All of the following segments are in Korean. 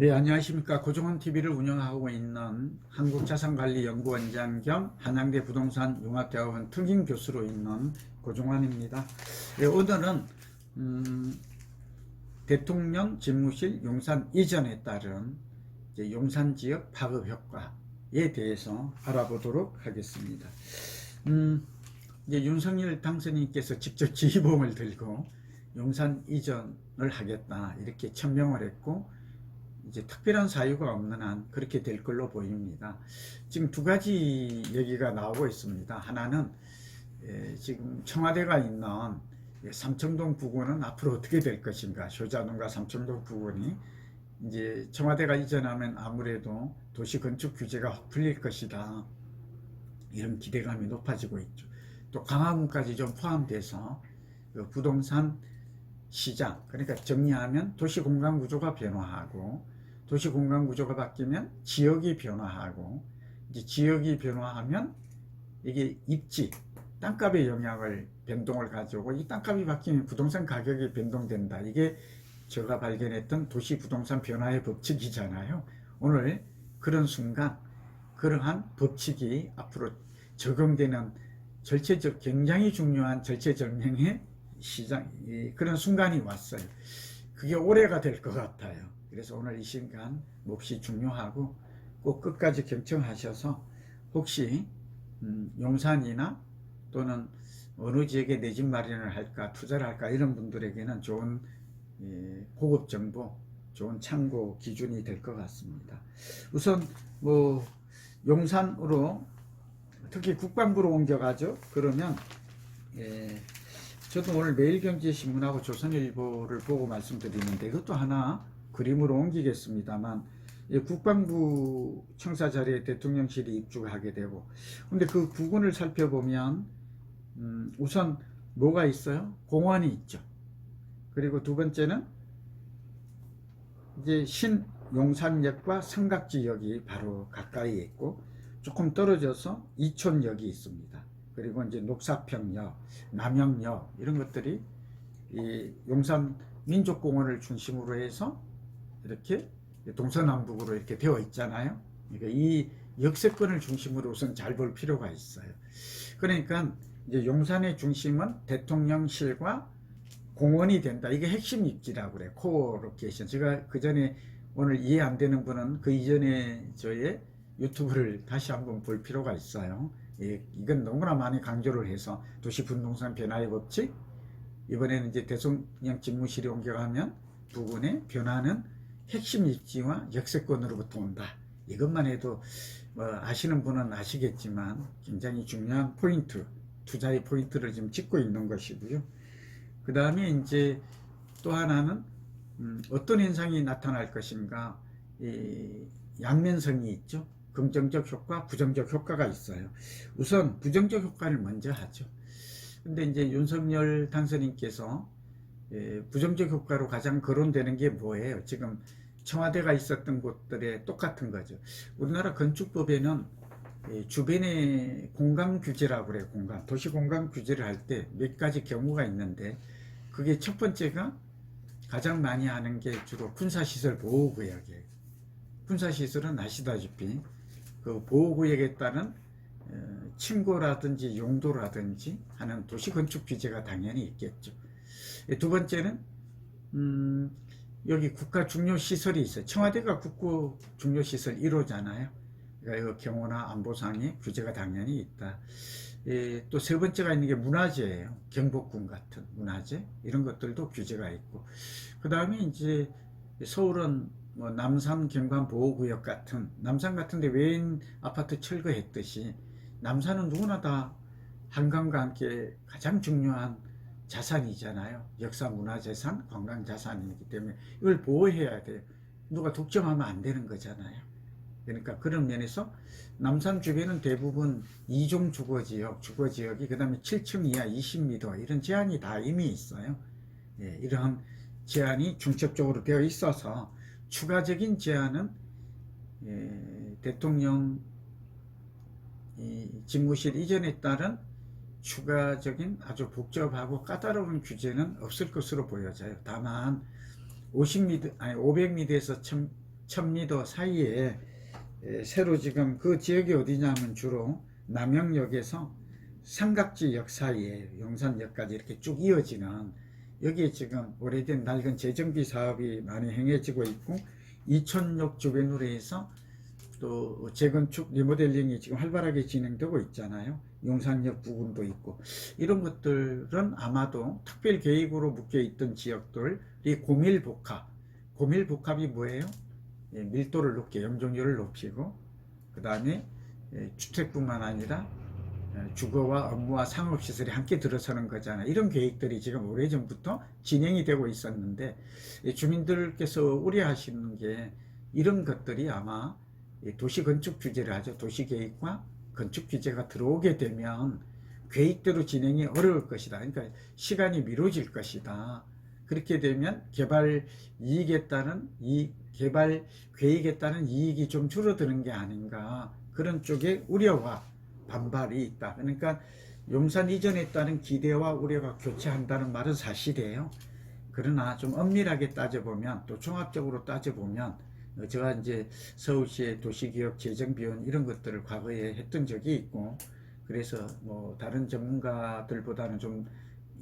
네, 안녕하십니까. 고종원 TV를 운영하고 있는 한국자산관리연구원장 겸 한양대 부동산 융합대학원 특임 교수로 있는 고종환입니다. 네, 오늘은 음, 대통령 집무실 용산 이전에 따른 용산 지역 파급 효과에 대해서 알아보도록 하겠습니다. 음, 이제 윤석열 당선인께서 직접 지휘봉을 들고 용산 이전을 하겠다 이렇게 천명을 했고 이제 특별한 사유가 없는 한 그렇게 될 걸로 보입니다. 지금 두 가지 얘기가 나오고 있습니다. 하나는 에, 지금 청와대가 있는 예, 삼청동 부근은 앞으로 어떻게 될 것인가 효자동과 삼청동 부근이 이제 청와대가 이전하면 아무래도 도시 건축 규제가 확 풀릴 것이다 이런 기대감이 높아지고 있죠. 또 강화문까지 좀 포함돼서 그 부동산 시장 그러니까 정리하면 도시 공간 구조가 변화하고 도시 공간 구조가 바뀌면 지역이 변화하고 이제 지역이 변화하면 이게 입지 땅값의 영향을 변동을 가져오고 이 땅값이 바뀌면 부동산 가격이 변동된다. 이게 제가 발견했던 도시 부동산 변화의 법칙이잖아요. 오늘 그런 순간 그러한 법칙이 앞으로 적용되는 절체적 굉장히 중요한 절체절명의 시장 이 그런 순간이 왔어요. 그게 올해가 될 것 같아요. 그래서 오늘 이 시간 몹시 중요하고 꼭 끝까지 경청하셔서 혹시 음, 용산이나 또는 어느 지역에 내 집 마련을 할까 투자를 할까 이런 분들에게는 좋은 예, 고급 정보, 좋은 참고 기준이 될 것 같습니다. 우선 뭐 용산으로 특히 국방부로 옮겨가죠. 그러면 예, 저도 오늘 매일경제신문하고 조선일보를 보고 말씀드리는데 이것도 하나 그림으로 옮기겠습니다만 이 국방부 청사 자리에 대통령실이 입주하게 되고 근데 그 부근을 살펴보면 음, 우선 뭐가 있어요? 공원이 있죠. 그리고 두 번째는 이제 신용산역과 삼각지역이 바로 가까이에 있고 조금 떨어져서 이촌역이 있습니다. 그리고 이제 녹사평역, 남영역 이런 것들이 이 용산 민족공원을 중심으로 해서 이렇게 동서남북으로 이렇게 되어 있잖아요. 그러니까 이 역세권을 중심으로 우선 잘 볼 필요가 있어요. 그러니까 이제 용산의 중심은 대통령실과 공원이 된다. 이게 핵심 입지라고 그래. 코어 로케이션. 제가 그 전에 오늘 이해 안 되는 분은 그 이전에 저의 유튜브를 다시 한번 볼 필요가 있어요. 예, 이건 너무나 많이 강조를 해서 도시 분동산 변화의 법칙 이번에는 이제 대통령 집무실이 옮겨가면 부근의 변화는 핵심 입지와 역세권으로부터 온다. 이것만 해도 뭐 아시는 분은 아시겠지만 굉장히 중요한 포인트, 투자의 포인트를 지금 찍고 있는 것이고요. 그 다음에 이제 또 하나는 음, 어떤 현상이 나타날 것인가, 이 양면성이 있죠. 긍정적 효과, 부정적 효과가 있어요. 우선 부정적 효과를 먼저 하죠. 근데 이제 윤석열 당선인께서 예, 부정적 효과로 가장 거론되는 게 뭐예요? 지금 청와대가 있었던 곳들에 똑같은 거죠. 우리나라 건축법에는 예, 주변의 공간 규제라고 그래요. 공간. 도시 공간 규제를 할 때 몇 가지 경우가 있는데 그게 첫 번째가 가장 많이 하는 게 주로 군사시설 보호구역이에요. 군사시설은 아시다시피 그 보호구역에 따른 어, 층고라든지 용도라든지 하는 도시 건축 규제가 당연히 있겠죠. 예, 두 번째는 음, 여기 국가 중요 시설이 있어요. 청와대가 국고 중요 시설 1호잖아요. 그러니까 경호나 안보상의 규제가 당연히 있다. 예, 또 세 번째가 있는 게 문화재예요. 경복궁 같은 문화재 이런 것들도 규제가 있고 그 다음에 이제 서울은 뭐 남산 경관 보호구역 같은 남산 같은데 외인 아파트 철거했듯이 남산은 누구나 다 한강과 함께 가장 중요한 자산이잖아요. 역사 문화 재산, 관광 자산이기 때문에 이걸 보호해야 돼요. 누가 독점하면 안 되는 거잖아요. 그러니까 그런 면에서 남산 주변은 대부분 이종 주거지역, 주거지역이 그 다음에 7층 이하 20m 이런 제한이 다 이미 있어요. 예, 이러한 제한이 중첩적으로 되어 있어서 추가적인 제한은 예, 대통령 이 집무실 이전에 따른 추가적인 아주 복잡하고 까다로운 규제는 없을 것으로 보여져요. 다만 50m 아니 500m에서 천미도 사이에 에, 새로 지금 그 지역이 어디냐면 주로 남영역에서 삼각지역 사이에 용산역까지 이렇게 쭉 이어지는 여기에 지금 오래된 낡은 재정비 사업이 많이 행해지고 있고 이천역 주변으로 해서 또 재건축 리모델링이 지금 활발하게 진행되고 있잖아요. 용산역 부근도 있고 이런 것들은 아마도 특별 계획으로 묶여 있던 지역들이 고밀복합. 고밀복합이 뭐예요? 예, 밀도를 높게 영종률을 높이고 그 다음에 주택뿐만 아니라 예, 주거와 업무와 상업시설이 함께 들어서는 거잖아요. 이런 계획들이 지금 오래전부터 진행이 되고 있었는데 이 주민들께서 우려하시는 게 이런 것들이 아마 이 도시 건축 규제를 하죠. 도시계획과 건축 규제가 들어오게 되면 계획대로 진행이 어려울 것이다. 그러니까 시간이 미뤄질 것이다. 그렇게 되면 개발 이익에 따른 이 개발 계획에 따른 이익이 좀 줄어드는 게 아닌가 그런 쪽에 우려와 반발이 있다. 그러니까 용산 이전에 따른 기대와 우려가 교차한다는 말은 사실이에요. 그러나 좀 엄밀하게 따져보면 또 종합적으로 따져보면 어, 제가 이제 서울시의 도시기업 재정비원 이런 것들을 과거에 했던 적이 있고 그래서 뭐 다른 전문가들보다는 좀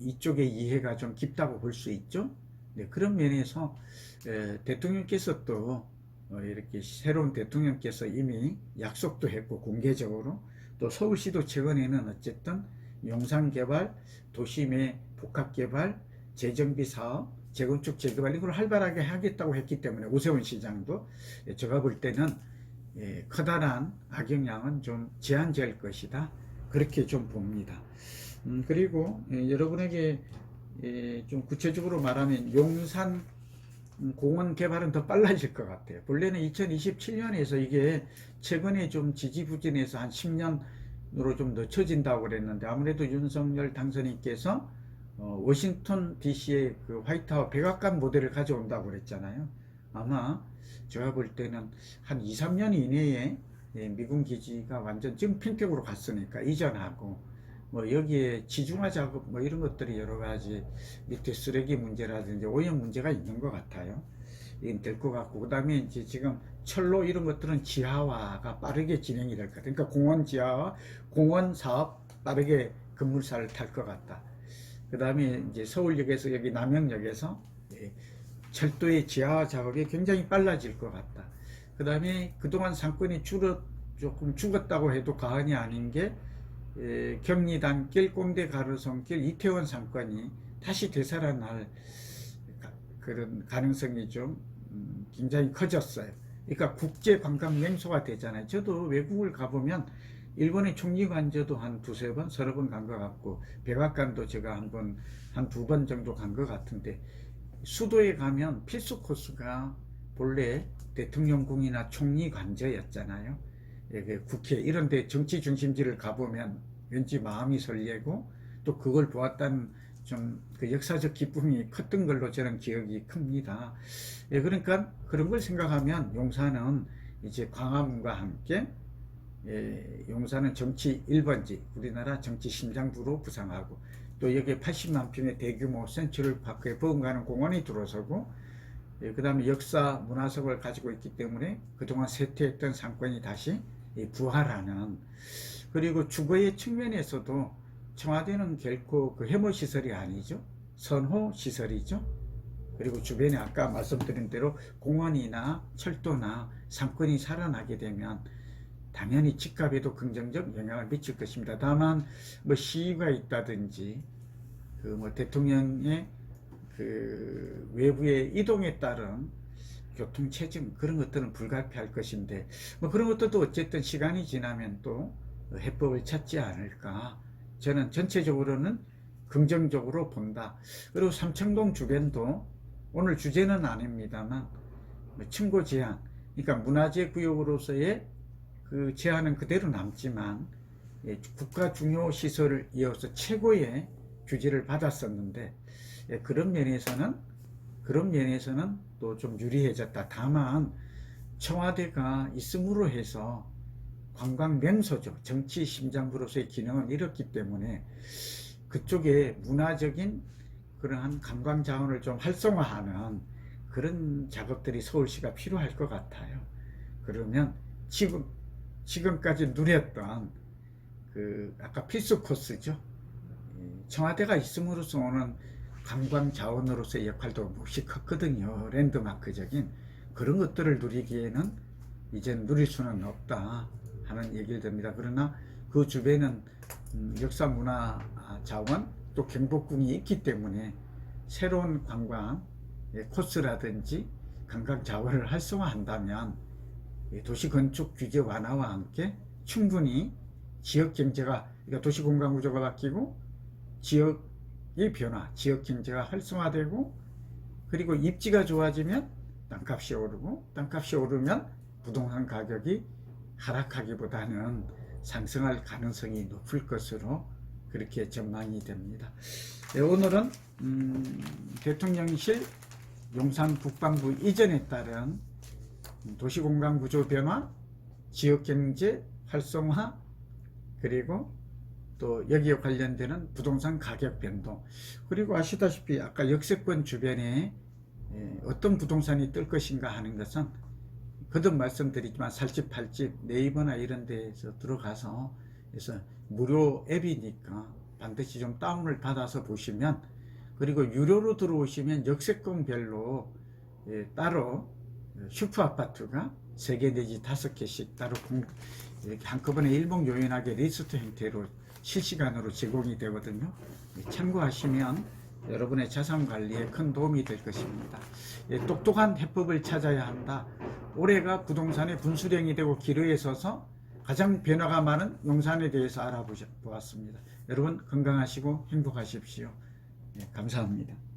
이쪽의 이해가 좀 깊다고 볼 수 있죠. 네, 그런 면에서 에, 대통령께서 또 어, 이렇게 새로운 대통령께서 이미 약속도 했고 공개적으로 또 서울시도 최근에는 어쨌든 용산개발, 도심의 복합개발, 재정비 사업, 재건축 재개발 이걸 활발하게 하겠다고 했기 때문에 오세훈 시장도 예, 제가 볼 때는 예, 커다란 악영향은 좀 제한될 것이다 그렇게 좀 봅니다. 음, 그리고 예, 여러분에게 예, 좀 구체적으로 말하면 용산 음, 공원 개발은 더 빨라질 것 같아요. 본래는 2027년에서 이게 최근에 좀 지지부진해서 한 10년으로 좀 늦춰진다고 그랬는데 아무래도 윤석열 당선인께서 어, 워싱턴 DC의 그 화이트하우스 백악관 모델을 가져온다고 그랬잖아요. 아마 제가 볼 때는 한 2, 3년 이내에 예, 미군 기지가 완전 지금 핀택으로 갔으니까 이전하고 뭐 여기에 지중화 작업 뭐 이런 것들이 여러 가지 밑에 쓰레기 문제라든지 오염 문제가 있는 것 같아요. 이건 될것 같고 그다음에 이제 지금 철로 이런 것들은 지하화가 빠르게 진행이 될 것 같아요. 그러니까 공원 지하화, 공원 사업 빠르게 급물살을 탈것 같다. 그 다음에 이제 서울역에서 여기 남영역에서 예, 철도의 지하화 작업이 굉장히 빨라질 것 같다. 그 다음에 그동안 상권이 줄어 조금 죽었다고 해도 과언이 아닌 게 에, 경리단길, 꼰대 가로성길, 이태원 상권이 다시 되살아날 가- 그런 가능성이 좀 음, 굉장히 커졌어요. 그러니까 국제 관광 명소가 되잖아요. 저도 외국을 가보면 일본의 총리관저도 한 두세 번, 서너 번 간 것 같고 백악관도 제가 한 번, 한 두 번 정도 간 것 같은데 수도에 가면 필수 코스가 본래 대통령궁이나 총리 관저였잖아요. 예, 그 국회 이런 데 정치 중심지를 가보면 왠지 마음이 설레고 또 그걸 보았다는 좀 그 역사적 기쁨이 컸던 걸로 저는 기억이 큽니다. 예, 그러니까 그런 걸 생각하면 용산은 이제 광화문과 함께 예, 용산은 정치 1번지 우리나라 정치 심장부로 부상하고 또 여기에 80만 평의 대규모 센츄럴 파크에 버금가는 공원이 들어서고 예, 그 다음에 역사 문화석을 가지고 있기 때문에 그동안 쇠퇴했던 상권이 다시 예, 부활하는 그리고 주거의 측면에서도 청와대는 결코 그 해머 시설이 아니죠. 선호 시설이죠. 그리고 주변에 아까 말씀드린 대로 공원이나 철도나 상권이 살아나게 되면 당연히 집값에도 긍정적 영향을 미칠 것입니다. 다만 뭐 시위가 있다든지 그 뭐 대통령의 그 외부의 이동에 따른 교통 체증 그런 것들은 불가피할 것인데 뭐 그런 것들도 어쨌든 시간이 지나면 또 해법을 찾지 않을까 저는 전체적으로는 긍정적으로 본다. 그리고 삼청동 주변도 오늘 주제는 아닙니다만 뭐 층고 제한 그러니까 문화재 구역으로서의 그 제한은 그대로 남지만 예, 국가 중요 시설을 이어서 최고의 규제를 받았었는데 예, 그런 면에서는 그런 면에서는 또 좀 유리해졌다. 다만 청와대가 있음으로 해서 관광 명소죠. 정치 심장부로서의 기능은 이렇기 때문에 그쪽에 문화적인 그러한 관광 자원을 좀 활성화하는 그런 작업들이 서울시가 필요할 것 같아요. 그러면 지금 지금까지 누렸던 그 아까 필수 코스죠. 이 청와대가 있음으로써 오는 관광 자원으로서의 역할도 몫이 컸거든요. 랜드마크적인 그런 것들을 누리기에는 이제 누릴 수는 없다 하는 얘기를 듭니다. 그러나 그 주변은 음, 역사 문화 자원 또 경복궁이 있기 때문에 새로운 관광 예, 코스라든지 관광 자원을 활성화한다면 이 도시 건축 규제 완화와 함께 충분히 지역 경제가 그러니까 도시 공간 구조가 바뀌고 지역의 변화, 지역 경제가 활성화되고 그리고 입지가 좋아지면 땅값이 오르고 땅값이 오르면 부동산 가격이 하락하기보다는 상승할 가능성이 높을 것으로 그렇게 전망이 됩니다. 네, 오늘은 음, 대통령실 용산 국방부 이전에 따른 도시공간 구조 변화, 지역경제 활성화, 그리고 또 여기에 관련되는 부동산 가격 변동, 그리고 아시다시피 아까 역세권 주변에 예, 어떤 부동산이 뜰 것인가 하는 것은 거듭 말씀드리지만 살집 팔집 네이버나 이런 데에서 들어가서 그래서 무료 앱이니까 반드시 좀 다운을 받아서 보시면 그리고 유료로 들어오시면 역세권별로 예, 따로 슈퍼 아파트가 세 개 내지 다섯 개씩 따로 공, 이렇게 한꺼번에 일목요연하게 리스트 형태로 실시간으로 제공이 되거든요. 예, 참고하시면 여러분의 자산 관리에 큰 도움이 될 것입니다. 예, 똑똑한 해법을 찾아야 한다. 올해가 부동산의 분수령이 되고 기로에 서서 가장 변화가 많은 용산에 대해서 알아보았습니다. 여러분 건강하시고 행복하십시오. 예, 감사합니다.